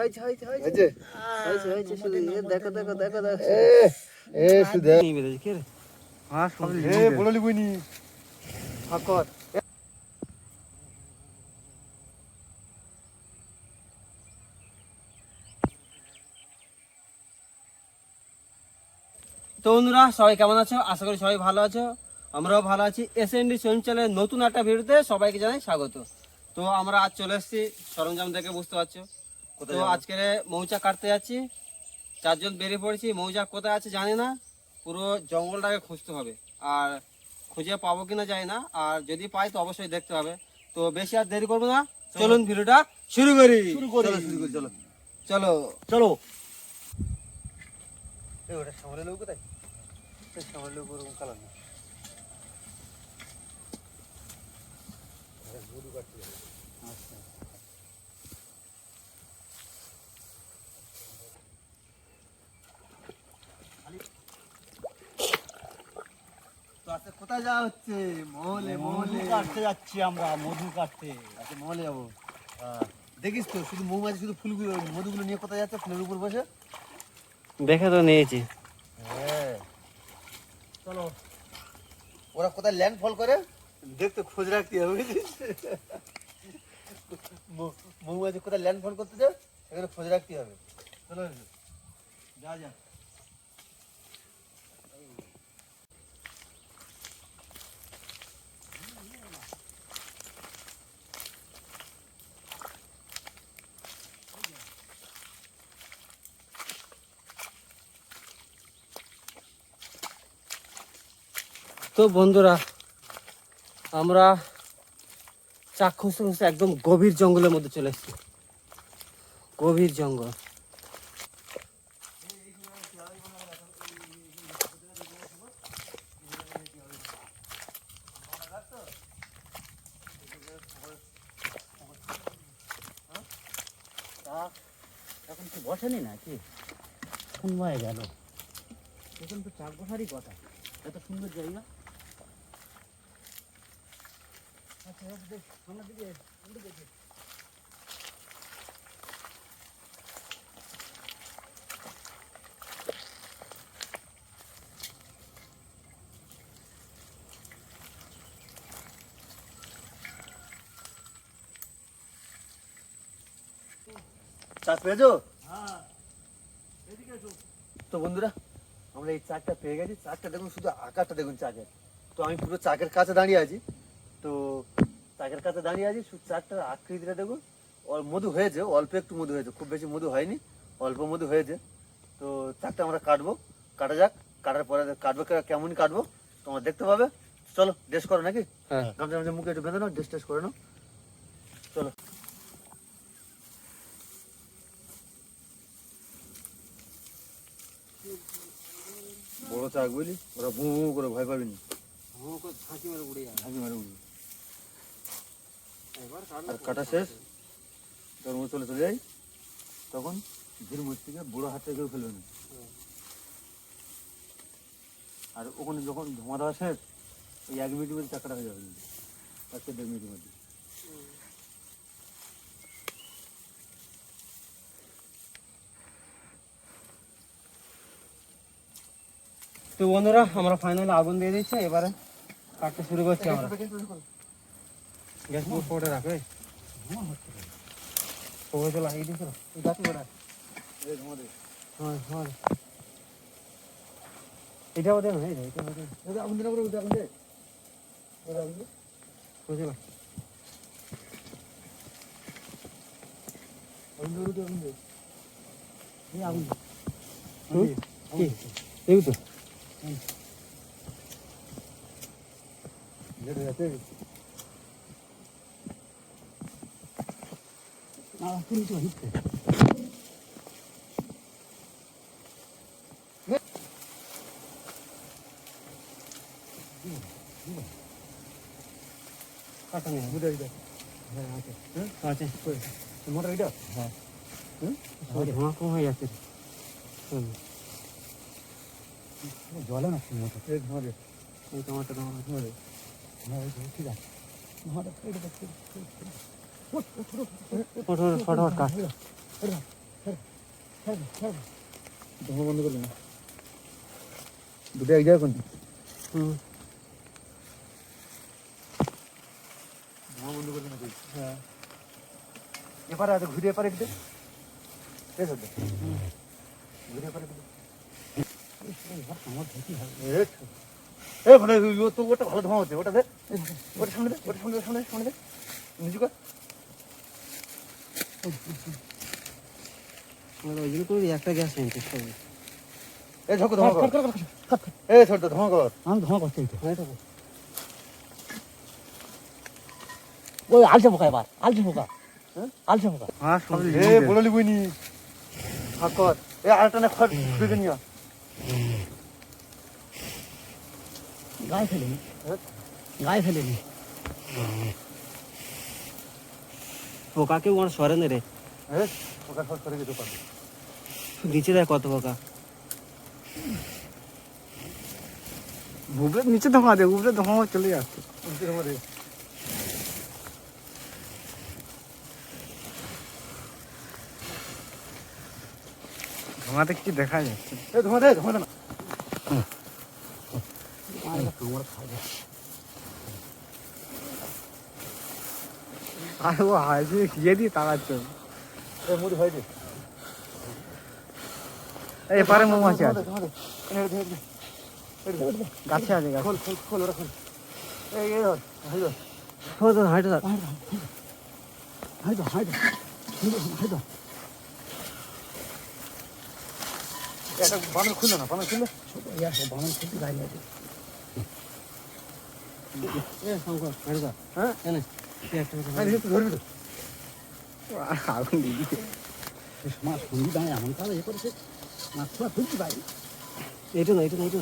হয়েছে হয়েছে হয়েছে হয়েছে। হয়েছে? হয়েছে হয়েছে শুধু দেখো দেখো দেখো দেখো। এ এ সুদে নিয়ে বেরিয়েছে কে রে? হ্যাঁ সব এ বড়লি বইনি ফাকর তো বন্ধুরা সবাই কেমন আছো? আশা করি সবাই ভালো আছো। আমরাও ভালো আছি। এস এন ডি চ্যানেলের নতুন একটা ভিডিওতে সবাইকে জানাই স্বাগত। তো আমরা আজ চলে এসেছি সরঞ্জাম দেখে বুঝতে পারছ? তো আজকে মৌচা কাটতে যাচ্ছি। চারজন বেরিয়ে পড়েছি। মৌচা কোথায় আছে জানি না। পুরো জঙ্গলটাকে খুঁজতে হবে। আর খুঁজে পাবো কিনা জানি না। আর যদি পাই তো অবশ্যই দেখতে হবে। তো বেশি আর দেরি করব না। চলুন ভিডিওটা শুরু করি। শুরু করি। চলো, শুরু করি চলো। চলো। চলো। ওটা সামনে লোক কোথায়? সামনে লোক ওরকম কালার না। তো আজকে কোথায় যাওয়া হচ্ছে মহলে মহলে কাটতে যাচ্ছি আমরা মধু কাটতে। আচ্ছা মহলে যাব। দেখিস তো শুধু মৌমাছি শুধু ফুলগুলো মধুগুলো নিয়ে কোথায় যাচ্ছে ফুলের উপর বসে? দেখে তো নিয়েছি। হ্যাঁ। চলো। ওরা কোথায় ল্যান্ড ফল করে দেখতে খোঁজ রাখতে হবে বুঝেছিস? মৌমাছি কোথায় ল্যান্ড ফল করতে যায় সেখানে খোঁজ রাখতে হবে। চলো। যা যা। তো বন্ধুরা, আমরা চাক খুঁজতে খুঁজতে একদম গভীর জঙ্গলের মধ্যে চলে এসেছি। গভীর জঙ্গল। এখন কি বসেনি নাকি? কোন গেল। এখন তো চাক বসারই কথা। এত সুন্দর জায়গা আচ্ছা দেখ সামনের দিকে দিকে পেয়েছ হ্যাঁ তো বন্ধুরা আমরা এই চাকটা পেয়ে গেছি। চাকটা দেখুন শুধু আকারটা দেখুন চাকের। তো আমি পুরো চাকের কাছে দাঁড়িয়ে আছি। তো চাকের কাছে দাঁড়িয়ে আছি শুধু চাকটার আকৃতিটা দেখুন। মধু হয়েছে অল্প একটু মধু হয়েছে খুব বেশি মধু হয়নি অল্প মধু হয়েছে। তো চাকটা আমরা কাটবো কাটা যাক কাটার পরে কাটবো কেমন কাটবো তোমরা দেখতে পাবে। চলো ড্রেস করো নাকি? হ্যাঁ। গামছা গামছা মুখে একটু বেঁধে নাও ড্রেস টেস করে নাও। চলো। বড় চাক বুঝলি? ওরা বু করে ভয় পাবিনি ফাঁকি মেরে উড়ে যাবে ঝাঁকি মারে একবার আর কাটা শেষ। তোর মতো চলে চলে যাই। তখন ধীর থেকে বুড়ো হাত থেকে ফেলবে না। আর ওখানে যখন ধোঁয়া দেওয়া শেষ ওই এক মিনিটের মধ্যে চাকাটা হয়ে যাবে। থেকে দেড় মিনিটের মধ্যে। তো বন্ধুরা আমরা ফাইনালি আগুন দিয়ে দিচ্ছি। এবারে কাটতে শুরু করছি আমরা। গ্যাস পুরো ফোটে রাখবে ওই তো লাগিয়ে দিয়েছিল গাছ দে। হ্যাঁ হ্যাঁ দেন যে, এটাও দেন এই দে, আগুন দে না করে, আগুন দে। আগুন। আগুন দে। এই হুম? কি এই তো লেট হয়ে যাচ্ছে। না তুমি তো হিটতে কাটা নেই বুঝে এই দে। হ্যাঁ আছে আছে মোটর এটা? ধোঁয়া কম হয়ে যাচ্ছে হুম জলে না মোটর এই ধোঁয়া দে। ওই টমাটো টমাটো ধোঁয়া দে। হ্যাঁ ওই তো ঠিক আছে ফটো ফটোফট কাট ধোঁয়া বন্ধ করবি না দুটো এক জায়গায় কোনটি হুম ধোঁয়া বন্ধ করবি না হ্যাঁ এপারে আছে ঘুরে এপারে একটু ঠিক আছে ঘুরে এপারে একটু মানে ওটা ভালো ধোঁয়া হচ্ছে ওটা দে ওটা সামনে দে ওটা সামনে দে সামনে সামনে দে নিচু কর আমরা ওই জন্য করে একটা গ্যাস নিতে হবে এ ঝোঁকো কর। এ ছোট ধোঁয়া কর। আমি ধোঁয়া করছি তো। হ্যাঁ তো ওই আলসে পোকা এবার আলসে পোকা। আলসে পোকা। হ্যাঁ এ বললি বইনি। ফাঁক কর। এ আরেকটা না খড় খুঁড়ে নিয়া গায়ে ফেলেনি গায়ে ফেলেনি পোকা কেউ আমার সরে নে রে। ওটা খড় করে দিতে পারবে নিচে দেয় কত পোকা। উপরে নিচে ধোঁয়া দে উপরে ধোঁয়া চলে যাচ্ছে। উল্টে ধোঁয়া দে। ধোঁয়াতে কিছু দেখা যাচ্ছে? ধোঁয়া দে ধোঁয়া দে না। আর ও হাসি ইয়ে দিয়ে দে। এই পারে মৌমাছি আছে। গাছে আছে খোল খোল খোল ওটা খোল। এই এই ধর। হাই ধর। হাইটে থাক হাইদো হাইদো হাইদো এটা বানর খুললো না? বানর খুললো? বামন খুব গায়ে আছে হ্যাঁ? আগুন দিদি শুনি দাঁড়ায় এমন কাজ এ করেছে মাছ ছোয়া তুলছি ভাই এইটা না এইটা না এইটা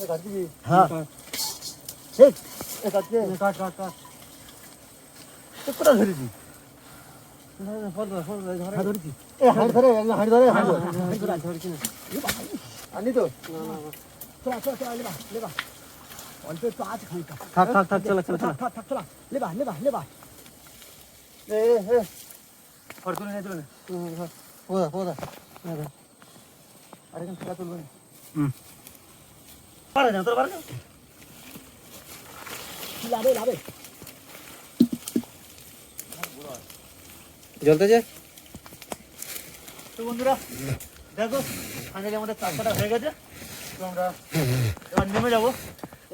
না আমার ফিরে ওই যে এ কাট দিবি হ্যাঁ ঠিক এ কাট দে কাট কাট কাট এ কোথা ধরেছি ফল ধর ফল ধর হ্যাঁ ধরেছি এ হাঁড়ি ধরে একদম হাঁড়ি ধরে হাঁড়ি ধরে ধরছি না আনি তো চলা চলা চলা লেবা লেবা অল্প একটু আছে খানিকটা থাক থাক থাক চলো চলো চলো থাক থাক থাক চলা লেবা লেবা লেবা এ এ এ ফট করে নিয়ে চলে না পোদা পোদা আরে কেন খেলা তুলবে না হুম। পারে না তোর পারে না? লাভে লাভে জ্বলতেছে? তো বন্ধুরা দেখো ফাইনালি আমাদের চাষটা হয়ে গেছে। তো আমরা এবার নেমে যাব।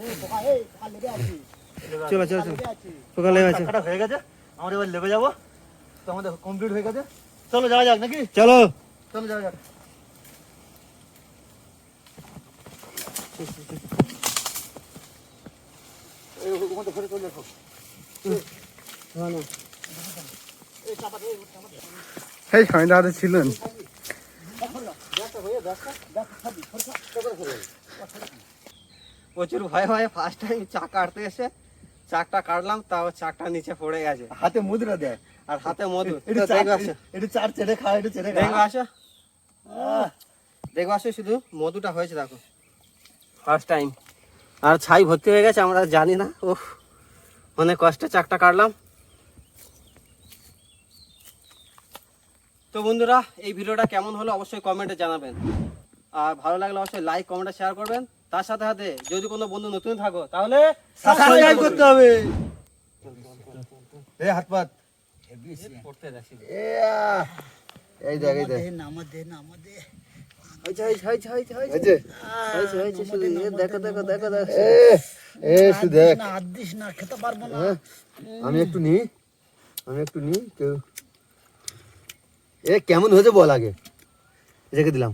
এই পোকা এই পোকা লেগে আছে। চলো চলো চলো। পোকা লেগে আছে। হয়ে গেছে। আমরা এবার লেবে যাব। তো আমাদের কমপ্লিট হয়ে গেছে। চলো যাওয়া যাক নাকি? চলো। চলো যাওয়া যাক। এই দেখো দাদা ছিলেন। প্রচুর ভয় ভয়ে ফার্স্ট টাইম চাক কাটতে এসে চাকটা কাটলাম তাও চাকটা নিচে পড়ে গেছে। হাতে মুদ্রা দেয়। আর হাতে মধু। এটা চার চেড়ে খায় এটা চেড়ে দেখবে খায়। আসো। দেখবে আসো শুধু মধুটা হয়েছে দেখো। ফার্স্ট টাইম আর ছাই ভর্তি হয়ে গেছে আমরা জানি না। ও অনেক কষ্টে চাকটা কাটলাম। তো বন্ধুরা এই ভিডিওটা কেমন হলো অবশ্যই কমেন্টে জানাবেন। আর ভালো লাগলে অবশ্যই লাইক কমেন্টে শেয়ার করবেন। তার সাথে সাথে যদি কোনো বন্ধু নতুন থাকো তাহলে সাবস্ক্রাইব করতে হবে। এই হাত পাত পড়তে দেখি। এই দেখ এই দেখ। নামাদে নামাদে হয়েছে হয়েছে আমি একটু নিই আমি একটু কেউ এ কেমন হয়েছে বল আগে। রেখে দিলাম।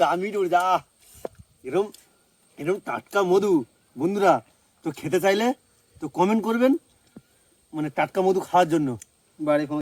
গামি যা। এরম এরম টাটকা মধু। বন্ধুরা তো খেতে চাইলে তো কমেন্ট করবেন। মানে টাটকা মধু খাওয়ার জন্য। বাড়ি